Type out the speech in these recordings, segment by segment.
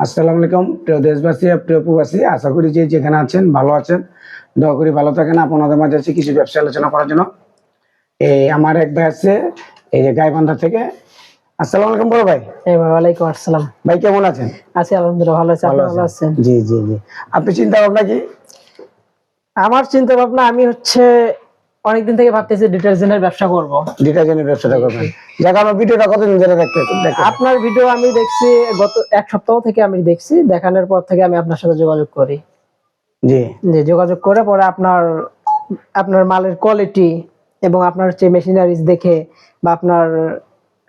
আসসালামু আলাইকুম প্রিয় দেশবাসী প্রিয় প্রবাসী আশা করি যে যেখানে আছেন ভালো আছেন। দয়া করি ভালো থাকেন আপনাদের মাঝে আছি কিছু ব্যবসা আলোচনা করার জন্য। এই আমার এক ভাই আছে এই যে গাইবান্ধা থেকে। আসসালামু আলাইকুম বড় ভাই, ওয়ালাইকুম আসসালাম। ভাই কেমন আছেন? আছি আলহামদুলিল্লাহ ভালো আছি। আপনি ভালো আছেন। জি জি জি। আপনি চিন্তা ভাবনা কি? আমার চিন্তা ভাবনা আমি হচ্ছে অনেকদিন থেকে ভাবতেছি ডিটারজেন্টের ব্যবসা করব। ডিটারজেন্টের ব্যবসাটা করবেন। যাক আমার ভিডিওটা কতদিন ধরে দেখতে আপনার ভিডিও আমি দেখছি গত এক সপ্তাহ থেকে আমি দেখছি দেখানোর পর থেকে আমি আপনার সাথে যোগাযোগ করি। জি। জি যোগাযোগ করে পরে আপনার আপনার মালের কোয়ালিটি এবং আপনার যে মেশিনারিজ দেখে বা আপনার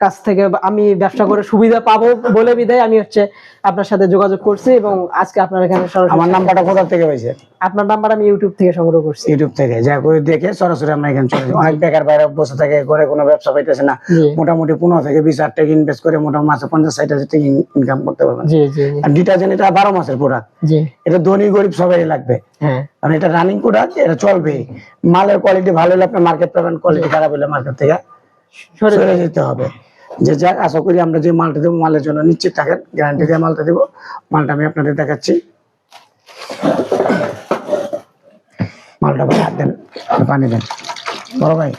কাছ থেকে আমি ব্যবসা করে সুবিধা পাবো বলে বিধায় আমি হচ্ছে আপনার সাথে যোগাযোগ করছি এবং আজকে আপনার এখানে আমার নাম্বারটা কোথা থেকে পাইছে? আপনার নাম্বার আমি ইউটিউব থেকে সংগ্রহ করছি। ইউটিউব থেকে। যা করে দেখে সরাসরি আমরা এখানে চলে যাই অনেক বেকার বাইরে বসে থাকে ঘরে কোনো ব্যবসা পাইতেছে না। মোটামুটি পনেরো থেকে বিশ হাজার টাকা ইনভেস্ট করে মোটামুটি মাসে পঞ্চাশ ষাট হাজার টাকা ইনকাম করতে পারবেন। জি জি জি, আর ডিটারজেন্ট এটা বারো মাসের প্রোডাক্ট জি। এটা ধনী গরিব সবাই লাগবে। হ্যাঁ। কারণ এটা রানিং প্রোডাক্ট এটা চলবে। মালের কোয়ালিটি ভালো হলে আপনি মার্কেট পাবেন কোয়ালিটি খারাপ হলে মার্কেট থেকে সরে সরে যেতে হবে। যে যাক আশা করি আমরা যে মালটা দেবো মালের জন্য নিশ্চিত থাকেন গ্যারান্টি দিয়ে মালটা দেবো। মালটা আমি আপনাদের দেখাচ্ছি। মালটা ভাই হাত দেন পানি দেন। বড় ভাই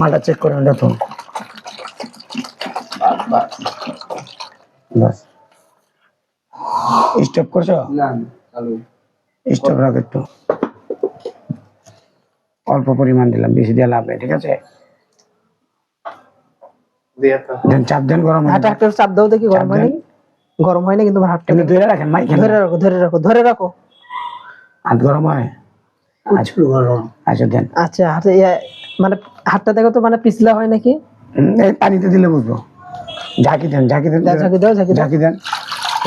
মালটা চেক করে দেখুন। বাস। স্টপ করছ? স্টপ রাখ একটু। অল্প পরিমাণ দিলাম বেশি দিয়ে লাভ নেই ঠিক আছে? দেন চাপ দেন গরম হয়ে চাপ দাও দেখি গরম হয়নি? গরম হয়নি কিন্তু হাতটা ধরে রাখেন মাইক ধরে রাখো ধরে রাখো ধরে রাখো। হাত গরম হয়? আচ্ছা। গরম। আচ্ছা দেন। আচ্ছা হাতে মানে হাতটা দেখো তো মানে পিছলা হয় নাকি? এই পানিতে দিলে বুঝব। ঝাঁকি দেন ঝাঁকি দেন। দাও, ঝাঁকি দাও ঝাঁকি ঝাঁকি দেন।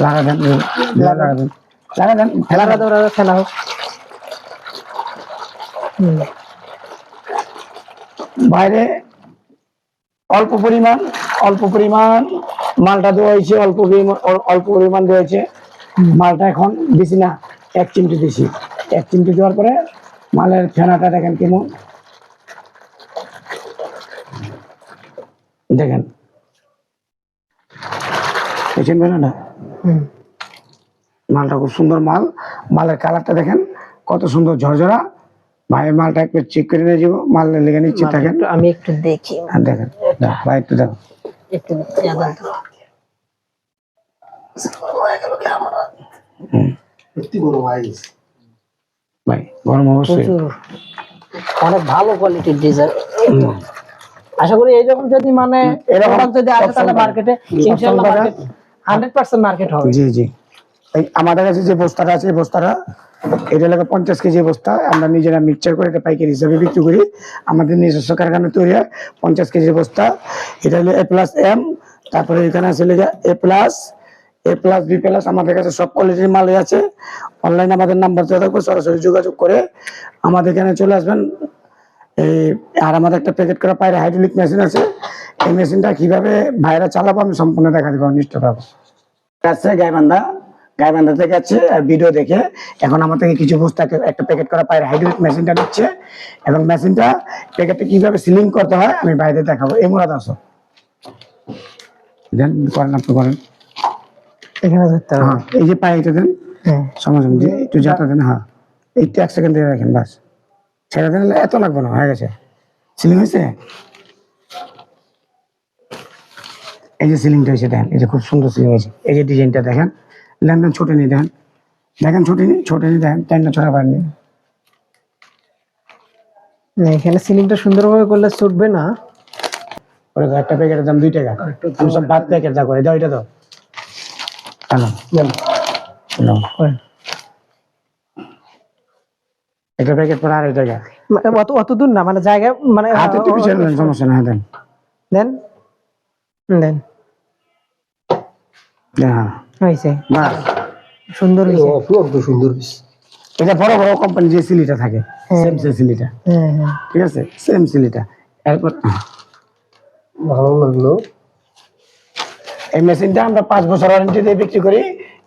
লাগা দেন লাগা দেন। লাগা দেন দাও ফেলা হোক। বাইরে অল্প পরিমাণ অল্প পরিমাণ মালটা দেওয়া হয়েছে অল্প পরিমাণ অল্প পরিমাণ দেওয়া হয়েছে। মালটা এখন বেশি না এক চিমটি দিছি। এক চিমটি দেওয়ার পরে মালের ফেনাটা দেখেন কেমন। দেখেন। দেখছেন ফেনাটা? মালটা খুব সুন্দর মাল। মালের কালারটা দেখেন কত সুন্দর ঝরঝরা। ভাই মালটা একটু চেক করে নিয়ে যাব। মাল লেগে নিচ্ছে থাকেন একটু আমি একটু দেখি। দেখেন। দাও, ভাই একটু দেখো একটু দাও ভাই। গরম অবশ্যই। অনেক ভালো কোয়ালিটির ডিজাইন আশা করি এইরকম যদি মানে এরকম যদি আসে তাহলে মার্কেটে ইনশাআল্লাহ সবসময়- মার্কেট হান্ড্রেড পার্সেন্ট মার্কেট হবে। জি জি। এই আমাদের কাছে যে বস্তাটা আছে বস্তাটা, এটা লাগে পঞ্চাশ কেজি বস্তা। আমরা নিজেরা মিক্সচার করে এটা পাইকারি হিসাবে বিক্রি করি। আমাদের নিজস্ব কারখানা তৈরি হয়, পঞ্চাশ কেজি বস্তা। এটা হলো এ প্লাস এম তারপরে এখানে আছে লেগে A plus A plus B plus আমাদের কাছে সব কোয়ালিটির মালই আছে। অনলাইনে আমাদের নাম্বার দেওয়া থাকবে, সরাসরি যোগাযোগ করে আমাদের এখানে চলে আসবেন। এই, আর আমাদের একটা প্যাকেট করা পায়রা হাইড্রোলিক মেশিন আছে। এই মেশিনটা কীভাবে ভাইরা চালাবো আমি সম্পূর্ণ দেখা দেবো, নিশ্চয় পাবো। আছে গাইবান্ধা। গাইবান্ধা থেকে আছে আর ভিডিও দেখে। এখন আমার থেকে কিছু বস্তা একটা প্যাকেট করা পায়রা হাইড্রোলিক মেশিনটা নিচ্ছে। এবং মেশিনটা প্যাকেটটা কীভাবে সিলিং করতে হয় আমি বাইরে দেখাবো। এই মুরাদ আসো। দেন করেন আপনি করেন। এখানে ধরতে হবে। হ্যাঁ এই যে পায়ে দেন। হ্যাঁ। সমাজম যে একটু যাতা দেন হ্যাঁ। একটু এক সেকেন্ড দিয়ে রাখেন বাস। ছেড়ে দেন এত লাগবে না হয়ে গেছে। সিলিং হয়েছে? এই যে সিলিংটা হয়েছে দেখেন এই যে খুব সুন্দর সিলিং হয়েছে। এই যে ডিজাইনটা দেখেন। লেনদেন ছোটে নিয়ে দেখেন দেখেন ছোটে নি ছোটে নিয়ে দেখেন টাইমটা ছোটা পারেননি এখানে সিলিংটা সুন্দরভাবে করলে ছুটবে না। তো একটা প্যাকেটের দাম দুই টাকা। আমি সব ভাত প্যাকেট যা করে দাও এটা দাও। হ্যালো হ্যালো একটা প্যাকেট পরে আড়াই টাকা। মানে অত অত দূর না মানে জায়গা মানে হাতে নেন সমস্যা না হ্যাঁ দেন। দেন। দেন। দেন, হ্যাঁ। হয়েছে। বাস সুন্দর হয়েছে। এটা বড় বড় কোম্পানি যে সিলিটা থাকে হ্যাঁ। সেম সে সিলিটা। হ্যাঁ হ্যাঁ। ঠিক আছে? সেম সিলিটা। এরপর ভালো লাগল। এই মেশিনটা আমরা পাঁচ বছর ওয়ারেন্টি দিয়ে বিক্রি করি।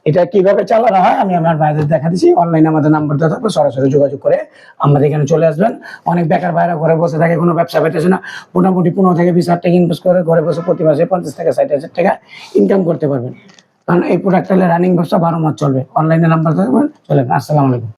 এটা কীভাবে চালানো হয় আমি আমার বাইরে দেখা দিচ্ছি অনলাইনে আমাদের নাম্বার দেওয়া থাকবে সরাসরি যোগাযোগ করে আমাদের এখানে চলে আসবেন। অনেক বেকার বাইরে ঘরে বসে থাকে কোনো ব্যবসা পেতেছে না। মোটামুটি পনেরো থেকে বিশ হাজার টাকা ইনভেস্ট করে ঘরে বসে প্রতি মাসে পঞ্চাশ থেকে ষাট হাজার টাকা ইনকাম করতে পারবেন। কারণ এই প্রোডাক্ট রানিং ব্যবসা বারো মাস চলবে। অনলাইনে নাম্বার থাকবেন চলে আসসালামু আলাইকুম।